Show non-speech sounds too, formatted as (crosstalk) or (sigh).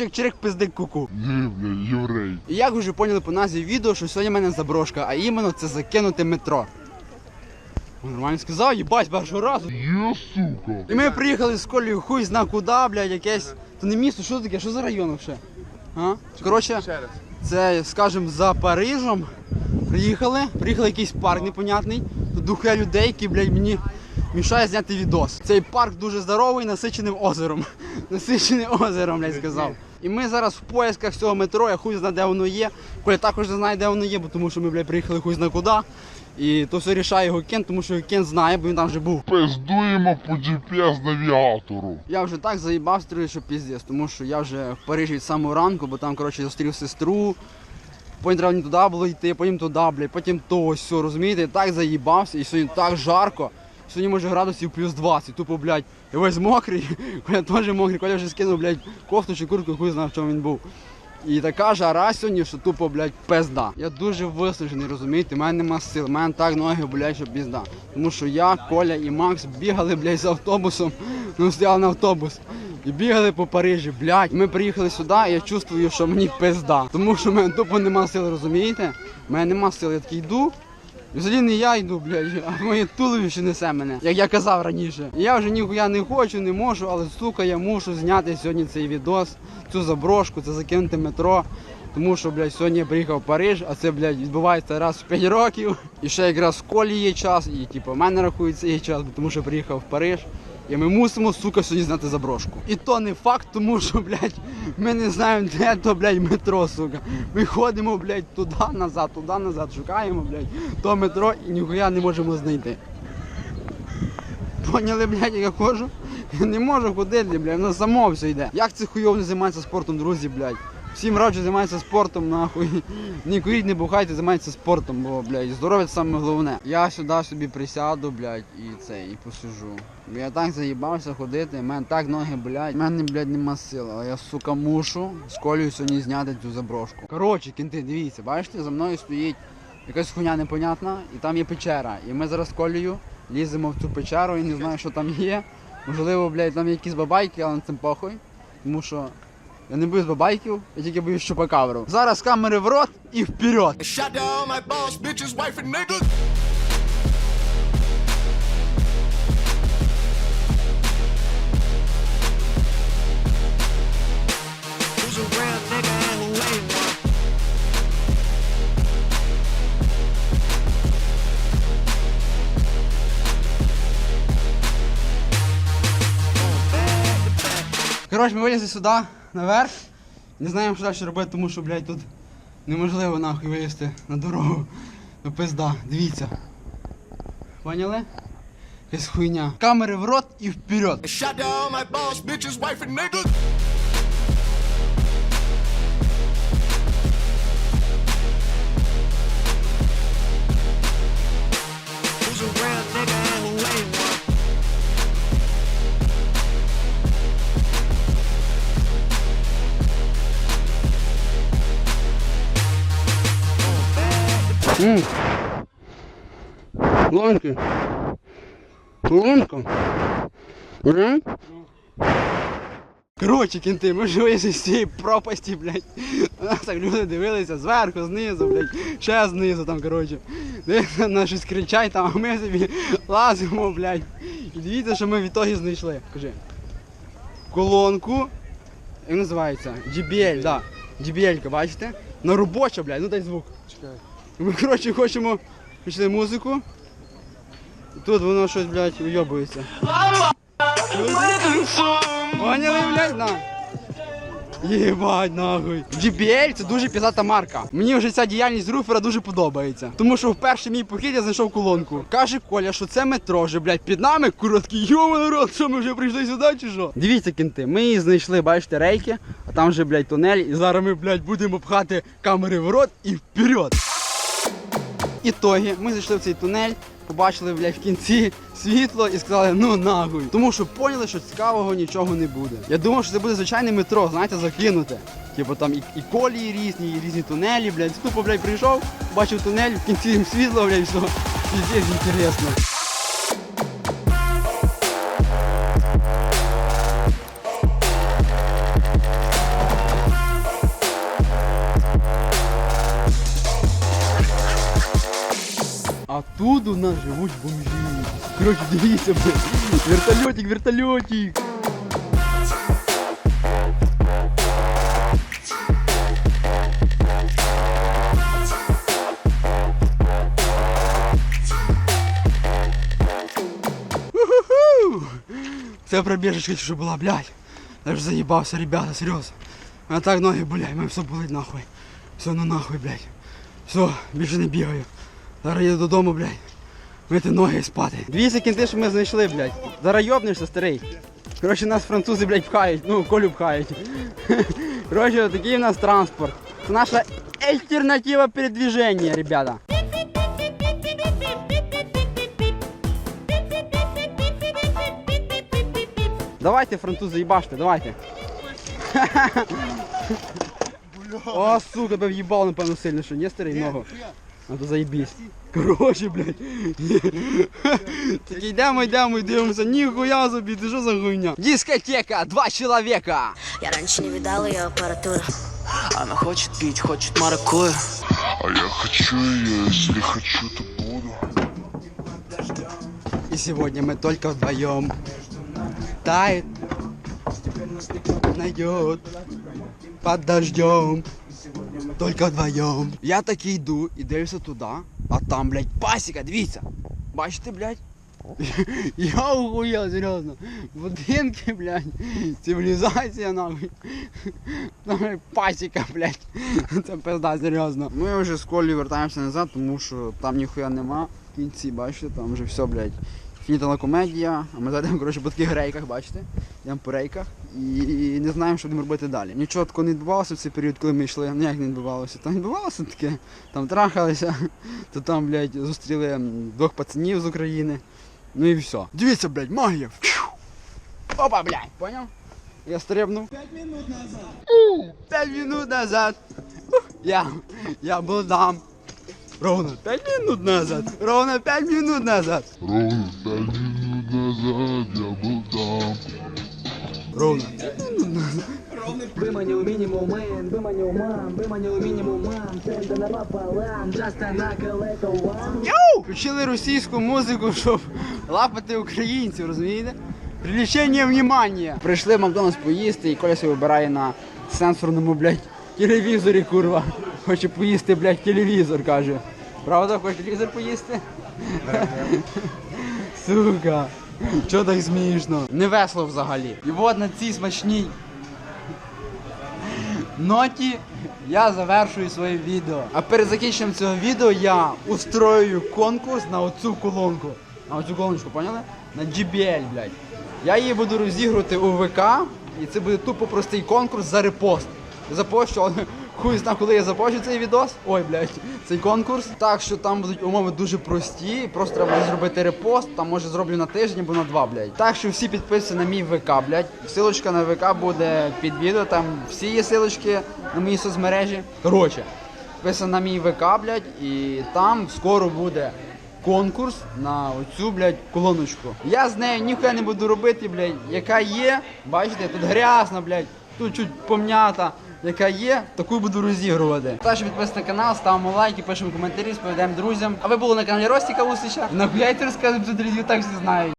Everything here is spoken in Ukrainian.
чик-чирик, пиздик куку. Ні, бля, єврей. І як вже поняли по назві відео, що сьогодні в мене заброшка, а іменно це закинути метро. Нормально сказав, їбать, першого разу. Є, сука. І ми приїхали з колею хуй зна куди, блядь, якесь. То не місто, що таке, що за район ще? А? Коротше, це, скажем, за Парижем. Приїхали, приїхали якийсь парк непонятний. Тут духе людей, які, блядь, мені мішає зняти відос. Цей парк дуже здоровий, насиченим озером. (laughs) Насиченим озером, блядь, сказав. І ми зараз в поисках цього метро, я хуй знає, де воно є. Коля також не знає, де воно є, бо тому що ми, блядь, приїхали хуй зна куди. І то все рішає його Кен, тому що Кен знає, бо він там вже був. Пиздуємо по GPS навігатору. Я вже так заїбав строю, що піздець, тому що я вже в Парижі від самого ранку, бо там, коротше, зустрів сестру. Потім треба мені туди було йти, потім туди, блядь, потім то все, розумієте, я так заїбався, і сьогодні так жарко. Сьогодні може градусів плюс 20, тупо, блядь, я весь мокрий, (laughs) Коля теж мокрий, Коля вже скинув, блядь, кофту чи куртку, хуй знав, в чому він був. І така жара сьогодні, що тупо, блядь, пизда. Я дуже виснажений, розумієте, в мене нема сил, в мене так ноги, блядь, що пізда. Тому що я, Коля і Макс бігали, блядь, з автобусом, (laughs) ну стояли на автобус. І бігали по Парижі, блядь. Ми приїхали сюди, і я чувствую, що мені пизда. Тому що в мене тупо нема сил, розумієте? В мене нема сил, я такий йду. Взагалі не я йду, блядь, а моє туловище несе мене, як я казав раніше. Я вже ніхуя не хочу, не можу, але сука, я мушу зняти сьогодні цей відос, цю заброшку, це закинути метро. Тому що, блядь, сьогодні я приїхав в Париж, а це, блядь, відбувається раз в 5 років. І ще якраз в колі є час, і типу, в мене рахується є час, тому що приїхав в Париж. І ми мусимо, сука, сьогодні знати заброшку. І то не факт, тому що, блядь, ми не знаємо, де то, блядь, метро, сука. Ми ходимо, блядь, туди назад, туди назад, шукаємо, блядь, то метро і ніхуя не можемо знайти. Поняли, блядь, як я ходжу? Я не можу ходити, блядь, воно само все йде. Як це хуйово не займається спортом, друзі, блядь? Всім раджу займатися спортом, нахуй. Не куріть, не бухайте, займайтеся спортом, бо, блядь, здоров'я це саме головне. Я сюди собі присяду, блядь, і це, і посижу. Я так заїбався ходити, в мене так ноги, блядь, в мене, блядь, нема сил, але я, сука, мушу з колею сьогодні зняти цю заброшку. Коротше, кінти, дивіться, бачите, за мною стоїть якась хуйня непонятна, і там є печера. І ми зараз з колею ліземо в цю печеру і не знаю, що там є. Можливо, блядь, там якісь бабайки, але цим похуй. Тому що я не боюсь бабайків, я тільки боюсь чупакабру. Зараз камери в рот і вперед. Shot to all my наверх. Не знаємо, що далі робити, тому що, блядь, тут неможливо нахуй вилізти на дорогу. Ну пизда, дивіться. Поняли? Якась хуйня. Камери в рот і вперед. Лоньки. Лонька. М? Коротше, кінти, ми ж вийшли з цієї пропасті, блядь. На Нас так люди дивилися зверху, знизу, блядь, ще знизу там, коротше. Дивіться, на щось кричать там, а ми собі лазимо, блядь. І дивіться, що ми в ітогі знайшли. Кажи. Колонку. Як називається? JBL, да. JBL, бачите? На робоча, блядь, ну дай звук. Чекай. Ми, коротше, хочемо почали музику. Тут воно щось, блядь, уйобується. Поняли, блядь, на. Єбать, нахуй. JBL це дуже пізата марка. Мені вже ця діяльність руфера дуже подобається. Тому що в перший мій похід я знайшов колонку. Каже Коля, що це метро вже, блядь, під нами короткий. Йома народ, що ми вже прийшли сюди чи що? Дивіться, кінти, ми її знайшли, бачите, рейки, а там вже, блядь, тунель. І зараз ми, блядь, будемо пхати камери в рот і вперед. Ітоги, ми зайшли в цей тунель, побачили, блядь, в кінці світло і сказали, ну нахуй. Тому що поняли, що цікавого нічого не буде. Я думав, що це буде звичайне метро, знаєте, закинуте. Типу там і, і колії різні, і різні тунелі, блядь. Тупо, блядь, прийшов, бачив тунель, в кінці їм світло, блядь, все. Піздець інтересно. тут у нас живуть бомжі. Коротше, дивіться, блядь. Вертольотик, вертольотик. Уху! Це пробіжечка що була, блядь. Я ж заїбався, ребята, серйозно. А так ноги, блядь, мене все болить нахуй. Все, ну нахуй, блядь. Все, більше не бігаю. Зараз їду додому, блядь. Мити ноги спати. Дві секунди, що ми знайшли, блядь. Зараз йобнешся, старий. Коротше, нас французи, блядь, пхають, ну, колю пхають. (laughs) Коротше, такий у нас транспорт. Це наша альтернатива передвиження, ребята. Давайте, французи, їбаште, давайте. (laughs) О, сука, тебе в'їбало, напевно, сильно, що не старий ногу. А то заїбісь. Короче, блядь. (laughs) Так йдемо, йдемо і дивимося. Ніхуя собі, ти що за хуйня? Дискотека, два чоловіка. Я раньше не видала ее аппаратуры. Она хочет пить, хочет маракую. А я хочу ее, если хочу, то буду. И сегодня мы только вдвоем. Тает, найдет под дождем. Только вдвоем. Я таки йду і дивлюся туди, а там, блядь, пасіка, дивіться. Бачите, блядь? (laughs) Я охуєл, серйозно. Будинки, блядь, цивілізація нахуй. Там блядь, пасіка, блядь. Це пизда, серйозно. Ми вже з Колею вертаємося назад, тому що там ніхуя нема в кінці, там вже все, блядь. Фінітала комедія, а ми зайдемо, коротше, по таких рейках, бачите? Йдемо по рейках і не знаємо, що будемо робити далі. Нічого такого не відбувалося в цей період, коли ми йшли. Ну як не відбувалося? Там відбувалося таке. Там трахалися, (laughs) то там, блядь, зустріли двох пацанів з України. Ну і все. Дивіться, блядь, магія. Опа, блядь, поняв? Я стрибнув. П'ять минут назад. П'ять минут назад. Я, я был там. Ровно пять минут назад. Ровно пять минут назад. Ровно пять минут назад я был там. Ровно. Выманил минимум мэн, выманил мам, выманил минимум мам, центр напополам, just на колето вам. Йоу! Включили російську музику, щоб лапати українців, розумієте? Привлечення внимання. Прийшли в Макдональдс поїсти і Коля себе вибирає на сенсорному, блядь, телевізорі, курва. Хоче поїсти, блядь, телевізор, каже. Правда, хочеш телевізор поїсти? Сука. Чого так смішно? Не весело взагалі. І от на цій смачній ноті я завершую своє відео. А перед закінченням цього відео я устрою конкурс на оцю колонку. На оцю колоночку, поняли? На GBL, блядь. Я її буду розігрувати у ВК, і це буде тупо простий конкурс за репост. Запощу, хуй зна, коли я запощу цей відос. Ой, блядь, цей конкурс. Так що там будуть умови дуже прості. Просто треба зробити репост, там може зроблю на тиждень або на два, блядь. Так що всі підписуйте на мій ВК, блядь. Силочка на ВК буде під відео, там всі є силочки на мої соцмережі. Коротше, підписуйте на мій ВК, блядь, і там скоро буде. Конкурс на оцю, блядь, колоночку. Я з нею ніхуя не буду робити, блядь, яка є. Бачите, тут грязно, блядь, тут чуть пом'ята. Яка є, таку буду розігрувати. Також підписуйтесь на канал, ставимо лайки, пишемо коментарі, сповідаємо друзям. А ви були на каналі Ростіка Усича. Нахуяйте розказуємо друзів так всі знають.